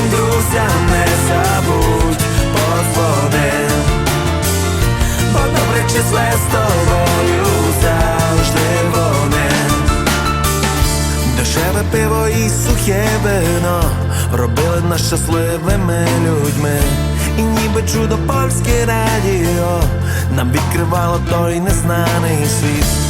Справжнім друзям не забудь подзвони. Бо добре числе з тобою завжди вони. Дешеве пиво і сухе вино робили нас щасливими людьми. І ніби чудо польське радіо нам відкривало той незнаний світ.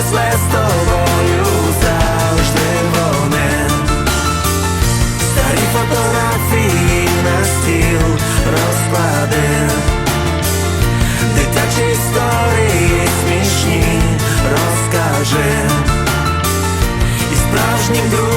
числе з тобою завжди воне Старі фотографії на стіл розклади. Дитячі історії смішні розкажи. І справжнім друзям